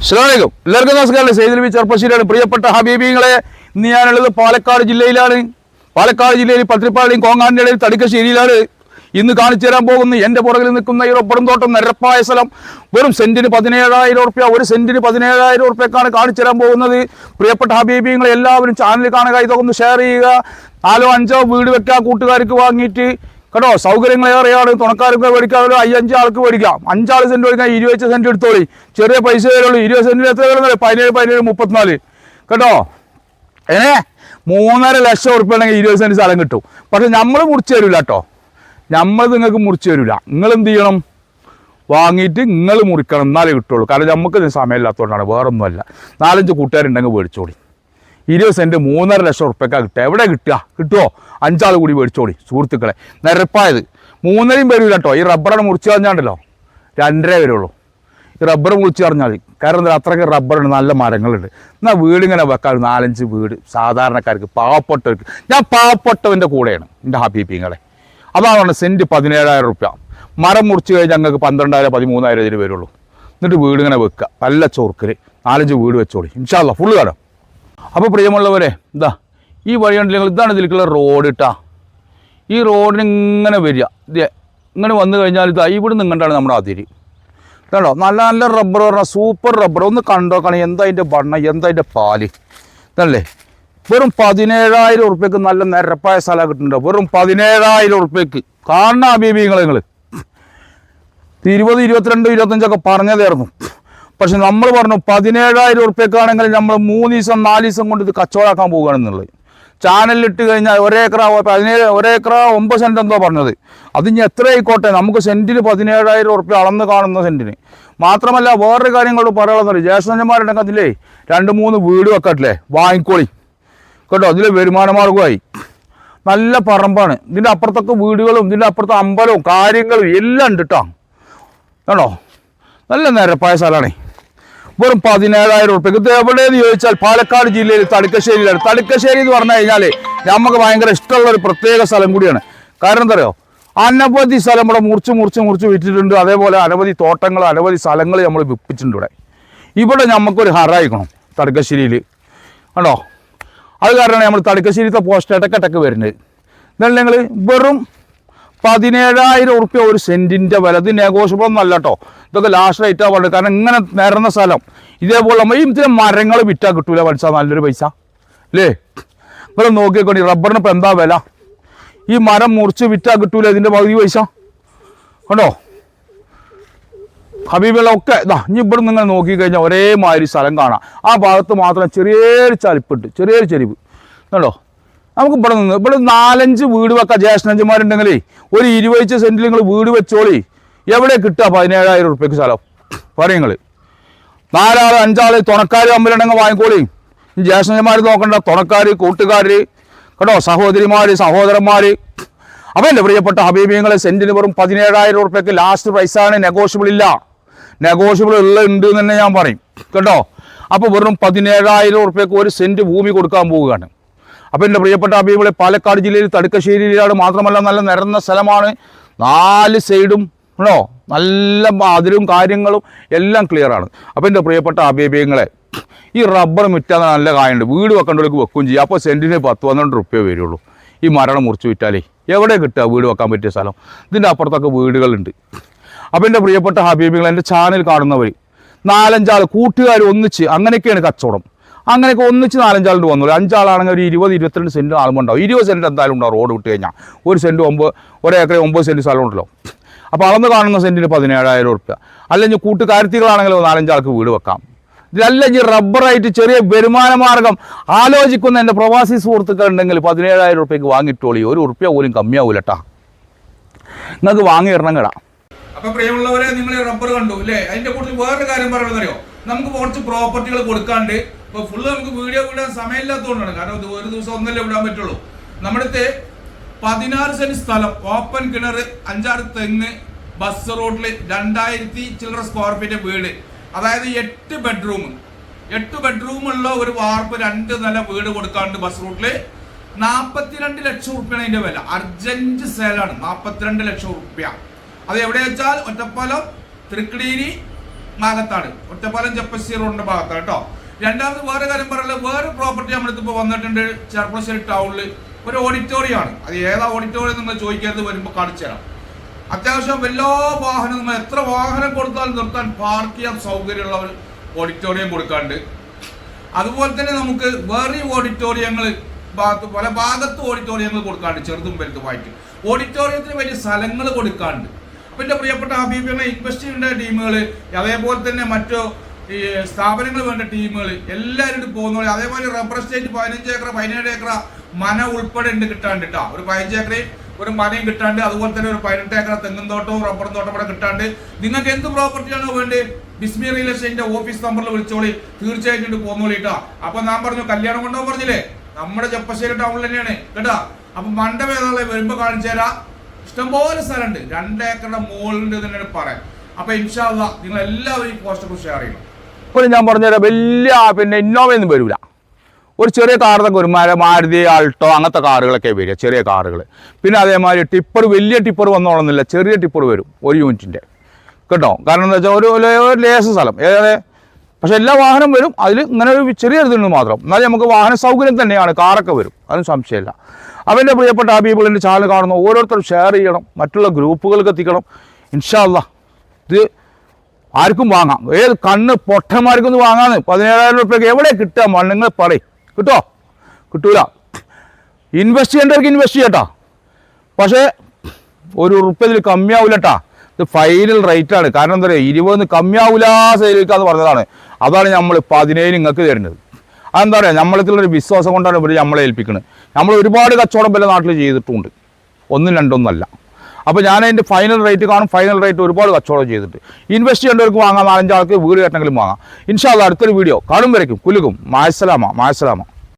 അസ്സലാമലൈക്കും. എല്ലാവർക്കും നമസ്കാരം. സെയ്തിൽ ബി പ്രിയപ്പെട്ട ഹബീബിങ്ങളെ ഇന്ന് ഞാനുള്ളത് പാലക്കാട് ജില്ലയിലാണ്. പാലക്കാട് ജില്ലയിൽ പത്രിപ്പാളിയും കോങ്ങാടിന്റെ ഇടയിൽ തടിക്കശ്ശേരിയിലാണ്. ഇന്ന് കാണിച്ചു തരാൻ പോകുന്ന എന്റെ പുറകിൽ നിൽക്കുന്ന ഈ റബ്ബറും തോട്ടം നിരപ്പായ സ്ഥലം. വെറും സെന്റിന് പതിനേഴായിരം ഉറുപ്പ്യ ഒരു സെന്റിന് പതിനേഴായിരം ഉറുപ്പ്യക്കാണ് കാണിച്ചു തരാൻ പോകുന്നത്. പ്രിയപ്പെട്ട ഹബീബിങ്ങളെ എല്ലാവരും ചാനൽ കാണുക ഇതൊക്കെ ഒന്ന് ഷെയർ ചെയ്യുക. നാലോ അഞ്ചോ വീട് വെക്കുക കൂട്ടുകാർക്ക് വാങ്ങിയിട്ട് കേട്ടോ സൗകര്യങ്ങൾ ഏറെയാണ്. തുണക്കാർക്ക് മേടിക്കാം ഒരു അയ്യഞ്ച് ആൾക്ക് മേടിക്കാം. അഞ്ചാറ് സെന്റ് മേടിക്കാം ഇരുപത് സെന്റ് എടുത്തോളി. ചെറിയ പൈസ വരുള്ളൂ ഇരുപത് സെന്റിന് എത്ര വരുന്നത്? പതിനേഴ് പതിനേഴ് മുപ്പത്തിനാല്. കേട്ടോ? ഏ? മൂന്നര ലക്ഷം ഉറുപ്പ്യ ഉണ്ടെങ്കിൽ ഇരുപത് സെന്റ് സ്ഥലം കിട്ടും. പക്ഷെ നമ്മൾ മുറിച്ച് തരില്ല കേട്ടോ. നമ്മൾ നിങ്ങൾക്ക് മുറിച്ച് തരില്ല നിങ്ങൾ എന്ത് ചെയ്യണം? വാങ്ങിയിട്ട് നിങ്ങൾ മുറിക്കണം. എന്നാലേ കിട്ടുള്ളൂ. കാരണം നമുക്ക് സമയമില്ലാത്തതുകൊണ്ടാണ്. വേറൊന്നുമല്ല. നാലഞ്ച് കൂട്ടുകാരുണ്ടെങ്കിൽ മേടിച്ചോളി. ഇരുപത് സെന്റ് മൂന്നര ലക്ഷം ഉറുപ്പ്യക്കാണ് കിട്ടുക എവിടെ കിട്ടുക? കിട്ടുമോ അഞ്ചാൾ കൂടി മേടിച്ചോളി സുഹൃത്തുക്കളെ. നിരപ്പായത്. മൂന്നരയും വരില്ല കേട്ടോ ഈ റബ്ബറാണ് മുറിച്ച് കളഞ്ഞാണ്ടല്ലോ. രണ്ടര വരുള്ളൂ. ഈ റബ്ബർ മുറിച്ച് കളഞ്ഞാൽ കാരണം എന്താ? അത്രയ്ക്ക് റബ്ബറുണ്ട് നല്ല മരങ്ങളുണ്ട്. എന്നാൽ വീടിങ്ങനെ വെക്കാൻ നാലഞ്ച് വീട് സാധാരണക്കാർക്ക് പാവപ്പെട്ടവർക്ക്. ഞാൻ പാവപ്പെട്ടവന്റെ കൂടെയാണ് എന്റെ ഹബീബിങ്ങളെ. അതാണ് സെന്റ് പതിനേഴായിരം റുപ്യ മരം മുറിച്ച് കഴിഞ്ഞാൽ ഞങ്ങൾക്ക് പന്ത്രണ്ടായിരം പതിമൂന്നായിരം ഇതിന് വരുള്ളൂ. എന്നിട്ട് വീടിങ്ങനെ വെക്കുക. നല്ല ചോർക്കിൽ നാലഞ്ച് വീട് വെച്ചോളി. ഇൻഷാല്ല ഫുള്ള് കാണാം അപ്പോൾ പ്രിയമുള്ളവരെ ഇതാ ഈ വഴി ഞങ്ങൾ ഇതാണ് ഇതിലേക്കുള്ള റോഡ് ഇട്ടാ ഈ റോഡിന് ഇങ്ങനെ വരിക. ഇത് ഇങ്ങനെ വന്നു കഴിഞ്ഞാൽ ഇതാ ഇവിടെ നിന്ന് ഇങ്ങോട്ടാണ് നമ്മുടെ അതിരി. കേട്ടോ നല്ല നല്ല റബ്ബർ പറഞ്ഞാൽ സൂപ്പർ റബ്ബർ ഒന്ന് കണ്ടോക്കണം എന്താ അതിന്റെ ബണ്ണ എന്താ അതിന്റെ പാൽ. ഇതല്ലേ? വെറും പതിനേഴായിരം ഉറുപ്പ്യക്ക് നല്ല നിരപ്പായ സ്ഥലം കിട്ടുന്നുണ്ടോ? വെറും പതിനേഴായിരം ഉറുപ്പ്യക്ക്. കാണണം അബീബിങ്ങൾ നിങ്ങൾ ഇരുപത് ഇരുപത്തിരണ്ട് ഇരുപത്തഞ്ചൊക്കെ പറഞ്ഞതായിരുന്നു. പക്ഷെ നമ്മൾ പറഞ്ഞു പതിനേഴായിരം ഉറുപ്പ്യക്കാണെങ്കിൽ നമ്മൾ മൂന്ന് ദിവസം നാല് ദിവസം കൊണ്ട് ഇത് കച്ചവടമാക്കാൻ പോവുകയാണെന്നുള്ളത്. ചാനലിലിട്ട് കഴിഞ്ഞാൽ ഒരേക്കറ പതിനേഴ് ഒരേക്കറ ഒമ്പത് സെന്റ് എന്തോ പറഞ്ഞത്. അത് ഇനി എത്ര ആയിക്കോട്ടെ നമുക്ക് സെന്റിന് പതിനേഴായിരം ഉറുപ്പ്യ അളന്ന് കാണുന്ന സെന്റിന് മാത്രമല്ല വേറൊരു കാര്യങ്ങളോട് പറയാനുള്ളത് ജ്യേഷ്ഠന്മാരുണ്ടെങ്കിൽ അതിലേ രണ്ട് മൂന്ന് വീട് വെക്കട്ടില്ലേ വാങ്ങിക്കോളി. കേട്ടോ? അതിൽ വരുമാന മാർഗമായി നല്ല പറമ്പാണ്. ഇതിന്റെ അപ്പുറത്തൊക്കെ വീടുകളും ഇതിന്റെ അപ്പുറത്ത് അമ്പലവും കാര്യങ്ങളും എല്ലാം ഉണ്ട് കേട്ടോ കേട്ടോ നല്ല നിരപ്പായ സ്ഥലമാണ്. വെറും പതിനേഴായിരം ഉറുപ്പ്യക്ക് ഇത് എവിടെയെന്ന് ചോദിച്ചാൽ പാലക്കാട് ജില്ലയിൽ തടുക്കശ്ശേരിയിലാണ്. തടുക്കശ്ശേരി എന്ന് പറഞ്ഞു കഴിഞ്ഞാൽ നമുക്ക് ഭയങ്കര ഇഷ്ടമുള്ള ഒരു പ്രത്യേക സ്ഥലം കൂടിയാണ്. കാരണം എന്താ പറയുക അനവധി സ്ഥലം ഇവിടെ മുറിച്ച് മുറിച്ച് മുറിച്ച് വിറ്റിട്ടുണ്ട്. അതേപോലെ അനവധി തോട്ടങ്ങൾ അനവധി സ്ഥലങ്ങൾ നമ്മൾ വിപ്പിച്ചിട്ടുണ്ട് ഇവിടെ. ഇവിടെ നമുക്കൊരു ഹറായിക്കണം തടുക്കശ്ശേരിയിൽ. കണ്ടോ? അത് കാരണമാണ് നമ്മൾ തടുക്കശ്ശേരിത്തെ പോസ്റ്റ് ഇടക്കിടക്ക് വരുന്നത്. എന്നാൽ ഞങ്ങൾ വെറും പതിനേഴായിരം ഉറുപ്പ്യ ഒരു സെന്റിന്റെ വില. ഇത് നെഗോഷ്യബിൾ ഒന്നല്ല കേട്ടോ ഇതൊക്കെ ലാസ്റ്റ് റേറ്റ് പറയുന്നത് കാരണം ഇങ്ങനെ നിരന്ന സ്ഥലം ഇതേപോലെ നമ്മൾ ഇതിന് മരങ്ങൾ വിറ്റാൽ കിട്ടൂല പൈസ നല്ലൊരു പൈസ. അല്ലേ ഇവിടെ നോക്കിക്കോണ്ടി റബ്ബറിന് ഇപ്പം എന്താ വില? ഈ മരം മുറിച്ച് വിറ്റാൽ കിട്ടൂല ഇതിന്റെ പകുതി പൈസ. കണ്ടോ? ഹബീബിലൊക്കെ ഇതാ ഇനി ഇവിടെ നിങ്ങൾ നോക്കിക്കഴിഞ്ഞാൽ ഒരേമാതിരി സ്ഥലം കാണാം. ആ ഭാഗത്ത് മാത്രം ചെറിയൊരു ചലിപ്പുണ്ട് ചെറിയൊരു ചെരിവ്. കണ്ടോ? നമുക്ക് ഇവിടെ നിന്ന് ഇവിടെ നാലഞ്ച് വീട് വെക്കാം ജ്യേഷ്ഠന്മാരുണ്ടെങ്കിലേ ഒരു ഇരുപത് സെന്റിൽ നിങ്ങൾ വീട് വെച്ചോളി. എവിടെ കിട്ടുക പതിനേഴായിരം ഉറുപ്പ്യക്ക് സ്ഥലം? പറയുങ്ങൾ നാലാൾ അഞ്ചാൾ തുണക്കാർ തമ്മിലുണ്ടെങ്കിൽ വാങ്ങിക്കോളി. ജ്യേഷ്ഠന്മാർ നോക്കണ്ട തുണക്കാർ കൂട്ടുകാർ കേട്ടോ സഹോദരിമാർ സഹോദരന്മാർ അപ്പം എന്റെ പ്രിയപ്പെട്ട ഹബീബിയങ്ങളെ സെന്റിന് വെറും പതിനേഴായിരം ഉറുപ്പ്യക്ക് ലാസ്റ്റ് പ്രൈസാണ് നെഗോഷ്യബിൾ ഇല്ല. നെഗോഷ്യബിൾ ഉള്ള ഉണ്ട് എന്ന് തന്നെ ഞാൻ പറയും. കേട്ടോ? അപ്പോൾ വെറും പതിനേഴായിരം ഉറുപ്പ്യക്ക് ഒരു സെന്റ് ഭൂമി കൊടുക്കാൻ പോവുകയാണ്. അപ്പോൾ എന്റെ പ്രിയപ്പെട്ട ഹബീബികളെ പാലക്കാട് ജില്ലയിൽ തടുക്കശ്ശേരിയിലാണ് മാത്രമല്ല നല്ല നിരന്ന സ്ഥലമാണ്. നാല് സൈഡും ണോ നല്ല അതിരും കാര്യങ്ങളും എല്ലാം ക്ലിയറാണ് അപ്പോൾ എന്റെ പ്രിയപ്പെട്ട അഭിപ്രായങ്ങളെ ഈ റബ്ബർ മുറ്റാൻ നല്ല കായുണ്ട്. വീട് വെക്കേണ്ടവർക്ക് വെക്കുകയും ചെയ്യും. അപ്പോൾ സെന്റിന് പത്ത് പന്ത്രണ്ട് റുപ്യ വരുള്ളൂ. ഈ മരണം മുറിച്ച് വിറ്റാലേ എവിടെ കിട്ടുക? വീട് വെക്കാൻ പറ്റിയ സ്ഥലം. ഇതിന്റെ അപ്പുറത്തൊക്കെ വീടുകളുണ്ട്. അപ്പോൾ എന്റെ പ്രിയപ്പെട്ട ഹബീബികൾ എന്റെ ചാനൽ കാണുന്നവർ നാലഞ്ചാൾ കൂട്ടുകാർ ഒന്നിച്ച് അങ്ങനെയൊക്കെയാണ് കച്ചവടം. അങ്ങനെയൊക്കെ ഒന്നിച്ച് നാലഞ്ചാളുണ്ട് വന്നു അഞ്ചാളാണെങ്കിൽ ഒരു ഇരുപത് ഇരുപത്തിരണ്ട് സെന്റ് ആളുമുണ്ടാവും. ഇരുപത് സെന്റ് എന്തായാലും ഉണ്ടാവും റോഡ് വിട്ട് കഴിഞ്ഞാൽ. ഒരു സെന്റ് ഒമ്പത് ഒരേക്കറെ ഒമ്പത് സെന്റ് സ്ഥലമുണ്ടല്ലോ. അപ്പോൾ അളന്ന് കാണുന്ന സെന്റിന് പതിനേഴായിരം ഉറുപ്പ്യ. അല്ലെങ്കിൽ കൂട്ടുകാരത്തികളാണെങ്കിൽ നാലഞ്ചാൾക്ക് വീട് വെക്കാം. അല്ലെങ്കിൽ റബ്ബറായിട്ട് ചെറിയ വരുമാന മാർഗം. ആലോചിക്കുന്ന എന്റെ പ്രവാസി സുഹൃത്തുക്കൾ ഉണ്ടെങ്കിൽ പതിനേഴായിരം ഉറുപ്പ്യക്ക് വാങ്ങിയിട്ടോളി ഒരു ഉറുപ്പ്യ പോലും കമ്മിയാവൂലട്ടാ. നിങ്ങൾക്ക് വാങ്ങി ഇടണം കേടാ. അപ്പൊ പ്രിയമുള്ളവരെ നിങ്ങൾ റബ്ബർ കണ്ടു അല്ലേ? അതിന്റെ കൂടുതൽ വേറൊരു കാര്യം പറയണമെന്നറിയോ നമുക്ക് കുറച്ച് പ്രോപ്പർട്ടികൾ കൊടുക്കാണ്ട് ഇപ്പൊ ഫുള്ള് നമുക്ക് വീഡിയോ വിടാൻ സമയമില്ലാത്തതുകൊണ്ടാണ്. കാരണം ഒരു ദിവസം ഒന്നല്ലേ വിടാൻ പറ്റുള്ളൂ. നമ്മുടെ പതിനാറ് സെന്റ് സ്ഥലം ഓപ്പൺ കിണർ അഞ്ചാറ് തെങ്ങ് ബസ് റോഡിൽ രണ്ടായിരത്തി ചില്ലറ സ്ക്വയർ ഫീറ്റ് വീട്. അതായത് എട്ട് ബെഡ്റൂം എട്ട് ബെഡ്റൂമുള്ള ഒരു വാർപ്പ് രണ്ട് നില വീട് കൊടുക്കാണ്ട് ബസ് റൂട്ടിൽ നാപ്പത്തിരണ്ട് ലക്ഷം റുപ്യാണ് അതിന്റെ വില. അർജന്റ് സെയിലാണ് നാപ്പത്തിരണ്ട് ലക്ഷം റുപ്യ അത് എവിടെ വെച്ചാൽ ഒറ്റപ്പാലം തൃക്കടീരി ഭാഗത്താണ്. ഒറ്റപ്പാലം ചെപ്പശ്ശേരി റോഡിന്റെ ഭാഗത്താണ് കേട്ടോ രണ്ടാമത് വേറെ കാര്യം പറയുന്നത് വേറെ പ്രോപ്പർട്ടി നമ്മളിപ്പോൾ വന്നിട്ടുണ്ട് ചെർപ്പശ്ശേരി ടൗണിൽ ഒരു ഓഡിറ്റോറിയം ആണ്. അത് ഏതാ ഓഡിറ്റോറിയം നിങ്ങൾ ചോദിക്കരുത് വരുമ്പോൾ കാണിച്ചു തരാം. അത്യാവശ്യം എല്ലാ വാഹനവും നമ്മൾ എത്ര വാഹനം കൊടുത്താലും നിർത്താൻ പാർക്ക് ചെയ്യാൻ സൗകര്യമുള്ള ഒരു ഓഡിറ്റോറിയം കൊടുക്കാണ്ട്. അതുപോലെ തന്നെ നമുക്ക് വേറെ ഓഡിറ്റോറിയങ്ങൾ ഭാഗത്ത് പല ഭാഗത്ത് ഓഡിറ്റോറിയങ്ങൾ കൊടുക്കാണ്ട് ചെറുതും വലുതുമായിട്ട്. ഓഡിറ്റോറിയത്തിന് വലിയ സ്ഥലങ്ങൾ കൊടുക്കാണ്ട്. അപ്പം എന്റെ പ്രിയപ്പെട്ട ഹബീബികളെ ഇൻവെസ്റ്റ് ചെയ്യേണ്ട ടീമുകൾ അതേപോലെ തന്നെ മറ്റു ഈ സ്ഥാപനങ്ങൾ വേണ്ട ടീമുകൾ എല്ലാവരും പോകുന്ന അതേപോലെ റബ്ബർ എസ്റ്റേറ്റ് പതിനഞ്ച് ഏക്കർ പതിനേഴ് ഏക്കർ മന ഉൾപ്പെടെ ഉണ്ട് കിട്ടാണ്ട് കേട്ടോ ഒരു പതിനഞ്ച് ഏക്കർ ഒരു മനയും കിട്ടാണ്ട് അതുപോലെ തന്നെ ഒരു പതിനെട്ട് ഏക്കർ തെങ്ങും തോട്ടവും റബ്ബർ തോട്ടം ഇവിടെ കിട്ടാണ്ട് നിങ്ങൾക്ക് എന്ത് പ്രോപ്പർട്ടിയാണോ വേണ്ടത്? ബിസ്മി റിയൽ എസ്റ്റേറ്റിന്റെ ഓഫീസ് നമ്പറിൽ വിളിച്ചോളി. തീർച്ചയായിട്ടും ഇട്ട് പോന്നോളി കേട്ടോ അപ്പൊ ഞാൻ പറഞ്ഞു കല്യാണം കൊണ്ടോ പറഞ്ഞില്ലേ? നമ്മുടെ ചെപ്പശ്ശേരി ടൗണിൽ തന്നെയാണ് കേട്ടോ? അപ്പൊ മണ്ഡപം ഏതാളെ വരുമ്പോ കാണിച്ചു തരാം. ഇഷ്ടംപോലെ സ്ഥലമുണ്ട് രണ്ട് ഏക്കറുടെ മുകളിലുണ്ട് തന്നെയാണ് പറയാൻ. അപ്പൊ ഇൻഷാല്ല നിങ്ങൾ എല്ലാവരും ഈ പോസ്റ്റർ ഷെയർ ചെയ്യണം. ഇപ്പോൾ ഞാൻ പറഞ്ഞുതരാം വലിയ പിന്നെ ഇന്നോവയൊന്നും വരില്ല ഒരു ചെറിയ കാറിനൊക്കെ ഒരു മര മാരുതി ആൾട്ടോ അങ്ങനത്തെ കാറുകളൊക്കെ വരിക ചെറിയ കാറുകൾ പിന്നെ അതേമാതിരി ടിപ്പർ വലിയ ടിപ്പർ വന്നോളന്നില്ല ചെറിയ ടിപ്പർ വരും ഒരു യൂണിറ്റിന്റെ കേട്ടോ? കാരണം എന്താ വെച്ചാൽ ഒരു ഒരു- ലേസ് സ്ഥലം. ഏതാ? പക്ഷേ എല്ലാ വാഹനം വരും അതിൽ ഇങ്ങനെ ഒരു ചെറിയ ഇതുണ്ട് മാത്രം. എന്നാലും നമുക്ക് വാഹന സൗകര്യം തന്നെയാണ് കാറൊക്കെ വരും അതിന് സംശയമില്ല. അവന്റെ പ്രിയപ്പെട്ട പീപ്പിളിന്റെ ചാനൽ കാണുന്ന ഓരോരുത്തരും ഷെയർ ചെയ്യണം മറ്റുള്ള ഗ്രൂപ്പുകൾക്ക് എത്തിക്കണം. ഇൻഷാല്ല ഇത് ആർക്കും വാങ്ങാം. ഏത് കണ്ണ് പൊട്ടന്മാർക്കൊന്ന് വാങ്ങാന്ന്. പതിനേഴായിരം റുപ്യക്ക് എവിടെ കിട്ടുക മണ്ണുങ്ങൾ പറയും. കിട്ടോ? കിട്ടൂല. ഇൻവെസ്റ്റ് ചെയ്യേണ്ടവർക്ക് ഇൻവെസ്റ്റ് ചെയ്യട്ടോ. പക്ഷേ ഒരു ഉറുപ്പ്യ ഇതിൽ കമ്മിയാവില്ലട്ടാ ഇത് ഫൈനൽ റേറ്റ് ആണ്. കാരണം എന്താ പറയുക? ഇരുപതിന് കമ്മിയാവില്ല സെയിലിക്കാന്ന് പറഞ്ഞതാണ്. അതാണ് നമ്മൾ പതിനേഴ് നിങ്ങൾക്ക് തരുന്നത്. അതെന്താ പറയുക? നമ്മളത്തിലുള്ളൊരു വിശ്വാസം കൊണ്ടാണ് ഇവർ നമ്മളെ ഏൽപ്പിക്കുന്നത് നമ്മൾ ഒരുപാട് കച്ചവടം പല നാട്ടിൽ ചെയ്തിട്ടുണ്ട്. ഒന്നും രണ്ടൊന്നല്ല അപ്പോൾ ഞാൻ അതിന്റെ ഫൈനൽ റേറ്റ് കാണും. ഫൈനൽ റേറ്റ് ഒരുപാട് കച്ചവടം ചെയ്തിട്ട്. ഇൻവെസ്റ്റ് ചെയ്യേണ്ടവർക്ക് വാങ്ങാം. നാലഞ്ചാൾക്ക് വീട് കെട്ടണമെങ്കിലും വാങ്ങാം. ഇൻഷാല്ല അടുത്തൊരു വീഡിയോ കാണും വരയ്ക്കും. കുലുക്കും മായസലാമ മായസലാമ.